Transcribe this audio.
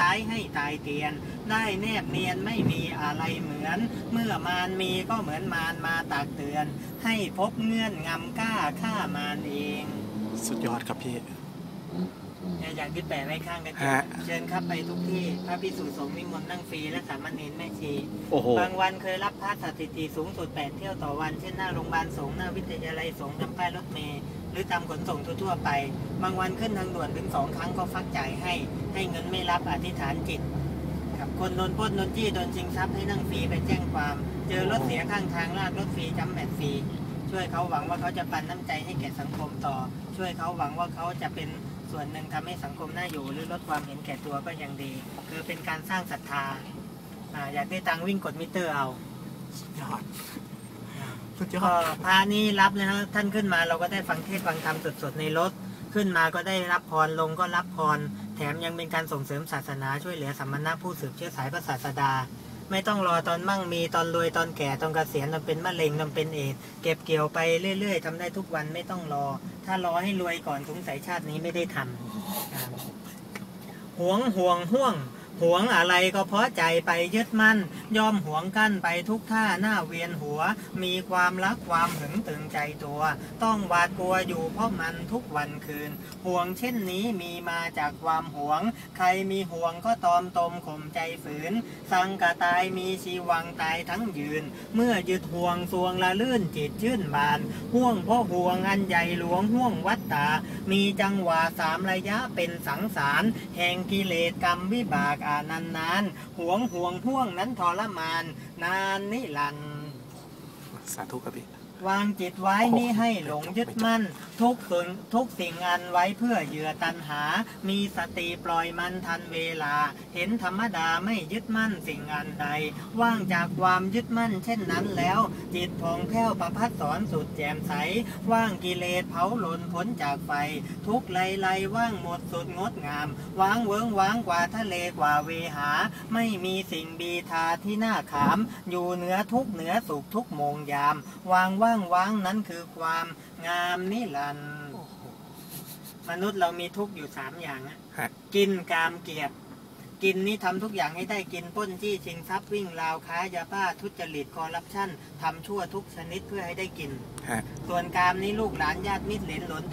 ร้ายให้ตายเตียน ได้แนบเนียนไม่มีอะไรเหมือน เมื่อมารมีก็เหมือนมารมาตักเตือน ให้พบเงื่อนงำกล้าฆ่ามารเอง สุดยอดครับพี่ อย่างที่แปะไว้ข้างกันฮะ เชิญครับไปทุกที่ พระพิสุสงฆ์นิมนต์นั่งฟรีและสามเณรแม่ชี โอ้โห บางวันเคยรับพระสถิติสูงสุด 8 เที่ยวต่อวัน เช่นหน้าโรงพยาบาลสงฆ์หน้าวิทยาลัยสงฆ์นำป้ายรถเมล์หรือตามขนส่งทั่วๆไป บางวันขึ้นทางด่วนถึงสองครั้งก็ฟักจ่ายให้ ให้เงินไม่รับอธิษฐานจิตครับคนโดนปล้นโดนจี้โดนชิงทรัพย์ให้นั่งฟรีไปแจ้งความ เจอรถเสียข้างทางลากรถฟรีจำแบตฟรี ช่วยเขาหวังว่าเขาจะปันน้ำใจให้แก่สังคมต่อ ช่วยเขาหวังว่าเขาจะเป็นส่วนหนึ่งทำให้สังคมน่าอยู่หรือลดความเห็นแก่ตัวก็ยังดี คือเป็นการสร้างศรัทธาอ่าอยากได้ตังค์วิ่งกดมิเตอร์เอาสุดยอดสุดยอก็ดพระนี่รับนะฮะท่านขึ้นมาเราก็ได้ฟังเทศน์ฟังธรรมสดๆในรถขึ้นมาก็ได้รับพรลงก็รับพร แถมยังเป็นการส่งเสริมศาสนาช่วยเหลือสัมมณะผู้สืบเชื้อสายพระศาสดา ไม่ต้องรอตอนมั่งมีตอนรวยตอนแก่ตอนเกษียณตอนเป็นมะเร็งตอนเป็นเอดส์เก็บเกี่ยวไปเรื่อย ๆทำได้ทุกวันไม่ต้องรอ ถ้ารอให้รวยก่อนสงสัยชาตินี้ไม่ได้ทำครับหวงห่วงห่วง หวงอะไรก็เพราะใจไปยึดมั่น ย่อมหวงกั้นไปทุกท่าหน้าเวียนหัว มีความรักความหึงตึงใจตัว ต้องหวาดกลัวอยู่เพราะมันทุกวันคืน ห่วงเช่นนี้มีมาจากความหวง ใครมีห่วงก็ตอมตมข่มใจฝืน สังกะตายมีชีวังตายทั้งยืน เมื่อยึดห่วงสวงละลื่นจิตชื่นบาน ห่วงเพราะห่วงอันใหญ่หลวงห่วงวัตตา มีจังหวะสามระยะเป็นสังสาร แห่งกิเลสกรรมวิบากานานนานห่วงห่วงห่วงนั้นทรมาน นานนิรันดร์สาธุครับพี่ วางจิตไว้นี่ให้หลงยึดมั่น ทุกสิ่งทุกสิ่งอันไว้เพื่อเหยื่อตันหา มีสติปล่อยมันทันเวลา เห็นธรรมดาไม่ยึดมั่นสิ่งอันใด ว่างจากความยึดมั่นเช่นนั้นแล้ว จิตผ่องแผ้วประพัดสอนสุดแจ่มใส ว่างกิเลสเผาหล่นพ้นจากไฟ ทุกไลไลว่างหมดสุดงดงามวางเวิงว้างกว่าทะเลกว่าเวหา ไม่มีสิ่งบีทาที่น่าขาม อยู่เหนือทุกเหนือสุขทุกโมงยาม วางว่าว่างว้างนั้นคือความงามนิรันดร์มนุษย์เรามีทุกข์อยู่สามอย่างอะฮะ กินกามเกียรติกินนี่ทำทุกอย่างให้ได้กินปล้นจี้ชิงทรัพย์วิ่งราวค้ายาบ้าทุจริตคอร์รัปชันทำชั่วทุกชนิดเพื่อให้ได้กิน ฮะ ส่วนกามนี่ลูกหลานญาติมิตรเหลนหลน